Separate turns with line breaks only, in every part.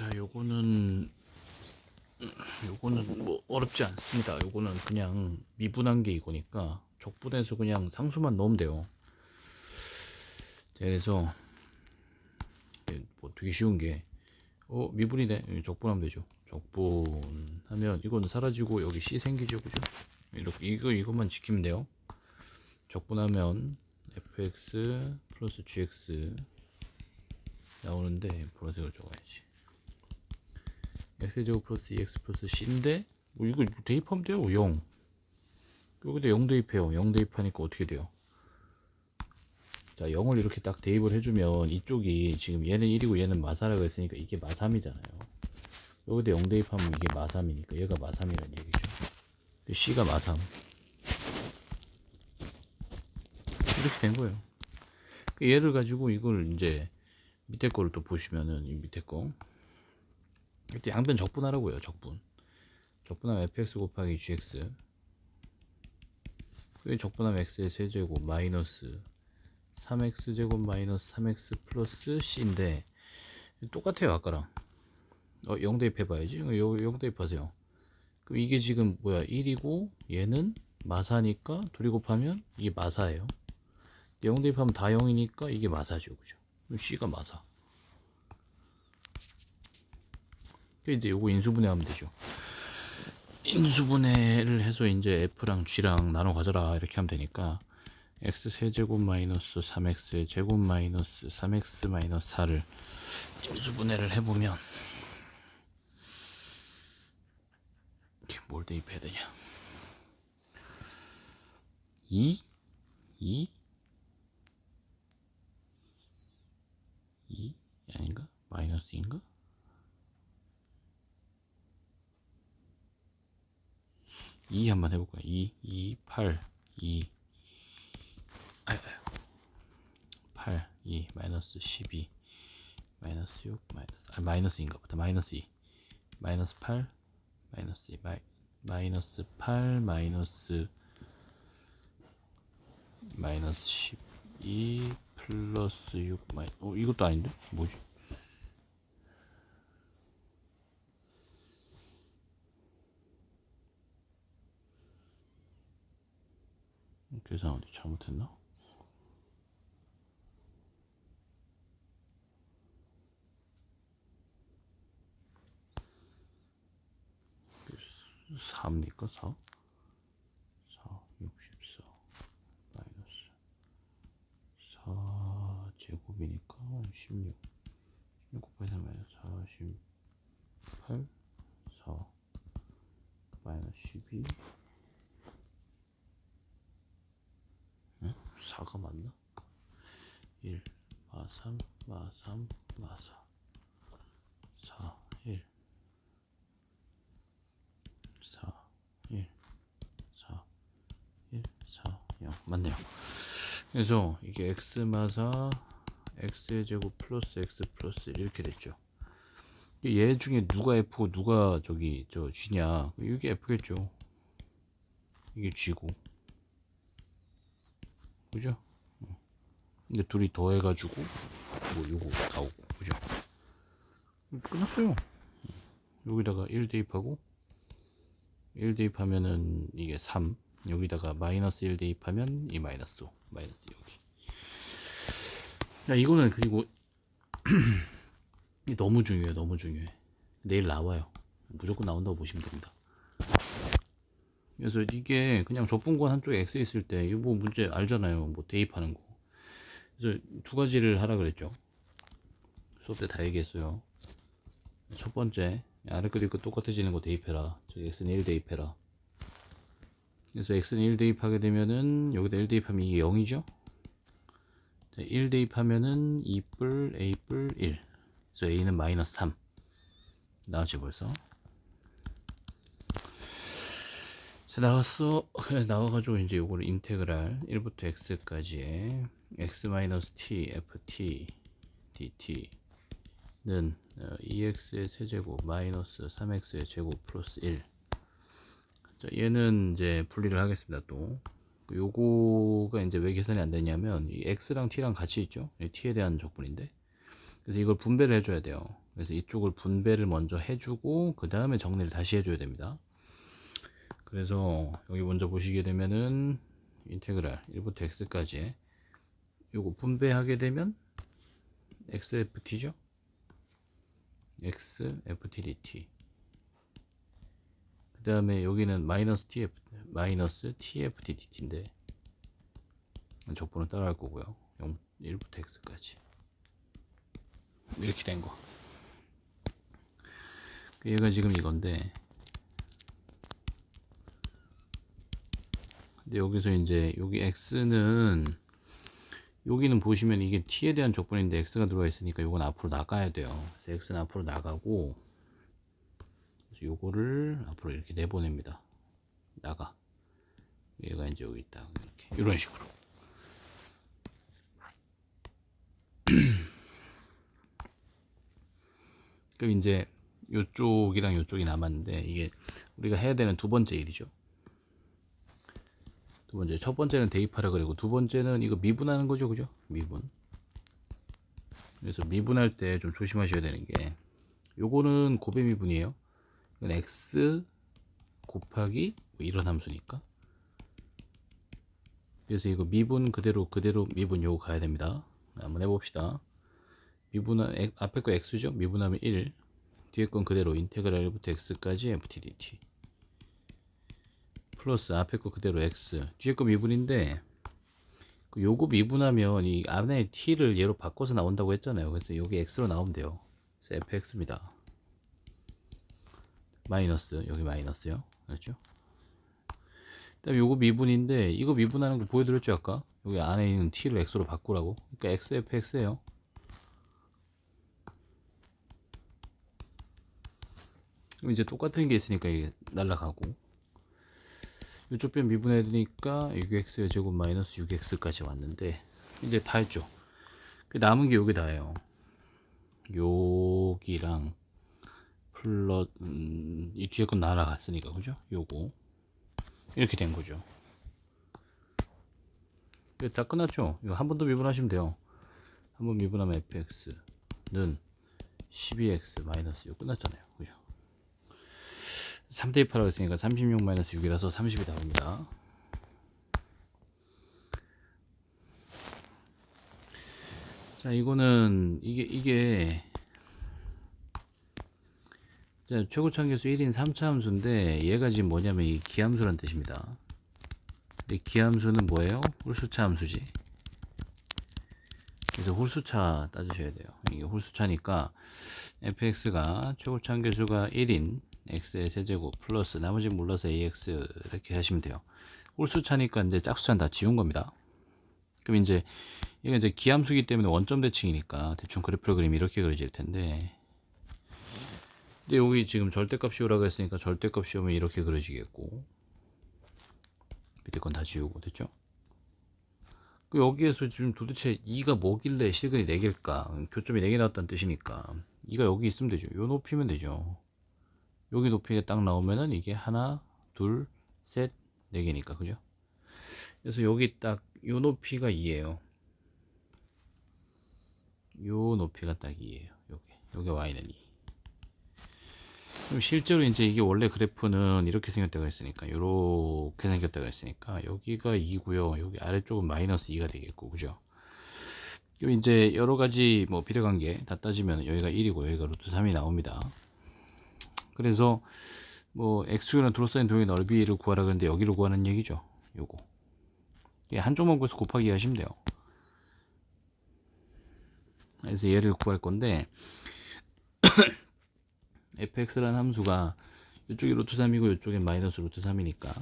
자, 요거는 요거는 뭐 어렵지 않습니다. 요거는 그냥 미분한 게 이거니까 적분해서 그냥 상수만 넣으면 돼요. 자, 그래서 뭐 되게 쉬운 게 어, 미분이네. 적분하면 되죠. 적분하면 이거는 사라지고 여기 C 생기죠. 그죠? 이렇게 이거 이것만 지키면 돼요. 적분하면 fx 플러스 gx 나오는데 보라색으로 적어야지. X제곱 플러스 2x 플러스 c인데 뭐 이거 대입하면 돼요 0 여기다 0 대입해요. 0 대입하니까 어떻게 돼요? 자 0을 이렇게 딱 대입을 해주면 이쪽이 지금 얘는 1이고 얘는 마사라고 했으니까 이게 마3이잖아요. 여기다 0 대입하면 이게 마3이니까 얘가 마3이라는 얘기죠. c가 마3 이렇게 된 거예요. 그 얘를 가지고 이걸 이제 밑에 거를 또 보시면은 이 밑에 거 이때 양변 적분하라고요 적분. 적분하면 fx 곱하기 gx. 그 적분하면 x의 세제곱 마이너스 3x 제곱 마이너스 3x 플러스 c인데 똑같아요 아까랑. 어, 0 대입해 봐야지. 0 대입하세요. 그럼 이게 지금 뭐야? 1이고 얘는 마사니까 둘이 곱하면 이게 마사예요. 0 대입하면 다 0이니까 이게 마사죠 그죠? 그럼 c가 마사 그 이제 요거 인수분해하면 되죠. 인수분해를 해서 이제 f랑 g랑 나눠 가져라 이렇게 하면 되니까 x 세제곱 마이너스 3x 제곱 마이너스 3x 마이너스 4를 인수분해를 해보면 뭘 대입해야 되냐 2 2 2 아닌가? 마이너스인가? 2 한번 해볼까요? 2, 2, 8, 2, 아유, 8, 2, 마이너스 12, 마이너스 6, 마이너스, 아, 마이너스인가 보다. 마이너스 2, 마이너스 8, 마이너스 2, 마이, 마이너스 8, 마이너스, 마이너스 12, 플러스 6, 마이, 어, 이것도 아닌데? 뭐지? 계산 어디 잘못했나? 사입니까 4? 4, 64 마이너스 4 제곱이니까 16 16 곱하기 3 마이너스 48 4 마이너스 12 4가 맞나? 1, 마 3, 마 3, 마4 4, 1 4, 1 4, 1, 4, 0 맞네요. 그래서 이게 x 마사 x의 제곱 플러스 x 플러스 1 이렇게 됐죠. 얘 중에 누가 F고 누가 저기 저 G냐? 이게 F겠죠. 이게 G고 그죠? 근데 둘이 더해가지고 뭐 요거 나오고 그죠? 끝났어요. 여기다가 1 대입하고 1 대입하면은 이게 3 여기다가 마이너스 1 대입하면 이 마이너스 5 마이너스 여기. 야 이거는 그리고 너무 중요해 너무 중요해. 내일 나와요. 무조건 나온다고 보시면 됩니다 그래서 이게 그냥 적분권 한쪽에 x 있을 때 이거 뭐 문제 알잖아요. 뭐 대입하는 거. 그래서 두 가지를 하라 그랬죠. 수업 때 다 얘기했어요. 첫 번째 아래 거 뒷거 똑같아지는 거 대입해라. 저기 x는 1 대입해라. 그래서 x는 1 대입하게 되면은 여기다 1 대입하면 이게 0이죠? 1 대입하면은 2뿔 a뿔 1 그래서 a는 마이너스 3 나왔지 벌써 자 나왔어. 나와가지고 이제 요거를 인테그랄 1부터 x까지의 x-t ft dt는 2x의 세제곱 마이너스 3x의 제곱 플러스 1 자, 얘는 이제 분리를 하겠습니다 또. 요거가 이제 왜 계산이 안 되냐면 이 x랑 t랑 같이 있죠? 이 t에 대한 적분인데. 그래서 이걸 분배를 해줘야 돼요. 그래서 이쪽을 분배를 먼저 해주고 그 다음에 정리를 다시 해줘야 됩니다. 그래서 여기 먼저 보시게 되면은 인테그랄 1부터 x까지 요거 분배하게 되면 xft죠? Xftdt 그 다음에 여기는 마이너스 tf 마이너스 tftdt인데 적분을 따라할 거고요. 0, 1부터 x까지. 이렇게 된거. 얘가 지금 이건데 근데 여기서 이제 여기 x는 여기는 보시면 이게 t에 대한 조건인데 x가 들어와 있으니까 이건 앞으로 나가야 돼요. 그래서 x는 앞으로 나가고 요거를 앞으로 이렇게 내보냅니다. 나가. 얘가 이제 여기 있다. 이렇게. 이런 식으로. 그럼 이제 요쪽이랑 요쪽이 남았는데 이게 우리가 해야 되는 두 번째 일이죠 두 번째. 첫 번째는 대입하라 그리고 두 번째는 이거 미분하는 거죠 그죠? 미분. 그래서 미분할 때 좀 조심하셔야 되는 게 요거는 고배 미분이에요. 이건 x 곱하기 뭐 이런 함수니까. 그래서 이거 미분 그대로 그대로 미분 요거 가야 됩니다. 한번 해봅시다. 미분하 앞에 거 x죠? 미분하면 1 뒤에 건 그대로 인테그랄 1부터 x까지 ftdt 플러스 앞에 거 그대로 x. 뒤에 거 미분인데 그 요거 미분하면 이 안에 t를 얘로 바꿔서 나온다고 했잖아요. 그래서 여기 x로 나오면 돼요. 그래서 fx입니다. 마이너스. 여기 마이너스요. 그렇죠? 그 다음에 요거 미분인데 이거 미분하는 거 보여드렸죠 아까? 여기 안에 있는 t를 x로 바꾸라고. 그러니까 x fx예요. 그럼 이제 똑같은 게 있으니까 이게 날라가고 이쪽 변 미분해야 되니까 6x의 제곱 마이너스 6x까지 왔는데 이제 다 했죠. 그 남은 게 여기 다예요. 여기랑 플러 음, 이 뒤에 건 날아갔으니까 그죠? 요거. 이렇게 된 거죠. 다 끝났죠? 이거 한 번 더 미분하시면 돼요. 한 번 미분하면 fx는 12x 마이너스 이거 끝났잖아요. 그죠 3 대입하라고 했으니까 36 마이너스 6이라서 30이 나옵니다. 자, 이거는, 이게, 이게, 자, 최고차함계수 1인 3차 함수인데, 얘가 지금 뭐냐면 이 기함수란 뜻입니다. 이 기함수는 뭐예요? 홀수차 함수지. 그래서 홀수차 따지셔야 돼요. 이게 홀수차니까, fx가 최고차함계수가 1인 x의 세제곱 플러스 나머지 몰라서 ax 이렇게 하시면 돼요. 홀수 차니까 이제 짝수차는 다 지운 겁니다. 그럼 이제 이게 이제 기함수기 때문에 원점 대칭이니까 대충 그래프를 그리면 이렇게 그려질 텐데 근데 여기 지금 절대값 씌우라고 했으니까 절대값 씌우면 이렇게 그려지겠고 밑에 건 다 지우고 됐죠? 그 여기에서 지금 도대체 2가 뭐길래 실근이 4개일까 교점이 4개 나왔다는 뜻이니까 2가 여기 있으면 되죠 요 높이면 되죠 여기 높이가 딱 나오면은 이게 하나, 둘, 셋, 네 개니까 그죠? 그래서 여기 딱 요 높이가 2예요. 요 높이가 딱 2예요. 요게 요게 y는 2. 그럼 실제로 이제 이게 원래 그래프는 이렇게 생겼다고 했으니까 요렇게 생겼다고 했으니까 여기가 2고요. 여기 아래쪽은 마이너스 2가 되겠고 그죠? 그럼 이제 여러 가지 뭐 비례관계 다 따지면 여기가 1이고 여기가 루트 3이 나옵니다. 그래서 뭐 x축이나 둘러싸인 도형의 넓이를 구하라 그러는데 여기를 구하는 얘기죠. 요거. 한쪽만 구해서 곱하기 하시면 돼요. 그래서 얘를 구할 건데 fx라는 함수가 이쪽이 루트 3이고 이쪽에 마이너스 루트 3이니까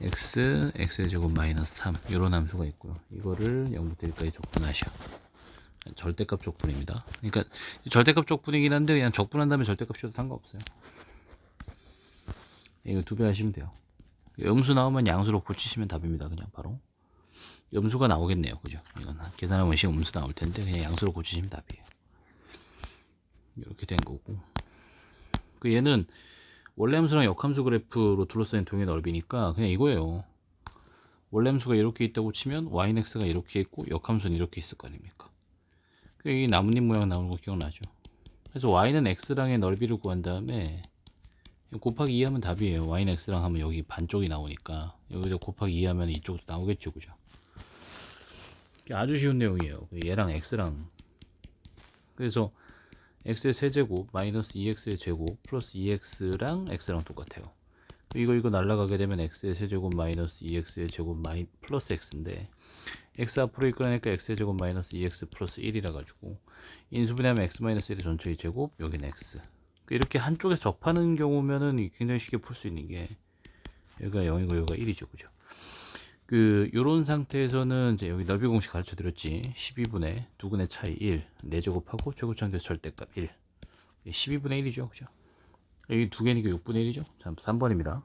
x, x의 제곱 마이너스 3 이런 함수가 있고요. 이거를 0부터 1까지 적분하셔. 절대값 적분입니다. 그러니까 절대값 적분이긴 한데 그냥 적분한 다음에 절대값 줘도 상관없어요. 이거 두 배 하시면 돼요. 음수 나오면 양수로 고치시면 답입니다. 그냥 바로. 음수가 나오겠네요. 그죠? 이건 계산하면 시 음수 나올 텐데 그냥 양수로 고치시면 답이에요. 이렇게 된 거고. 그 얘는 원래 함수랑 역함수 그래프로 둘러싸인 동의 넓이니까 그냥 이거예요. 원래 함수가 이렇게 있다고 치면 yx가 이렇게 있고 역함수는 이렇게 있을 거 아닙니까? 그이 나뭇잎 모양 나오는 거 기억나죠? 그래서 y는 x랑의 넓이를 구한 다음에 곱하기 2 하면 답이에요. y는 x랑 하면 여기 반쪽이 나오니까 여기서 곱하기 2 하면 이쪽도 나오겠죠. 그죠? 아주 쉬운 내용이에요. 그 얘랑 x랑 그래서 x의 세제곱 마이너스 2x의 제곱 플러스 2x랑 x랑 똑같아요. 이거 이거 날라가게 되면 x의 세제곱 마이너스 2x의 제곱 마이 플러스 x인데 x 앞으로 이끌어내니까 x의 제곱 마이너스 2x 플러스 1이라 가지고 인수분해하면 x 마이너스 1의 전체의 제곱 여기는 x. 이렇게 한쪽에 접하는 경우면은 굉장히 쉽게 풀 수 있는 게 여기가 0이고 여기가 1이죠. 그죠? 그 요런 상태에서는 이제 여기 넓이 공식 가르쳐 드렸지. 12분의 두근의 차이 1 4제곱하고 최고차항계수 절대값 1 12분의 1이죠. 그죠? 여기 두 개니까 6분의 1이죠. 3번입니다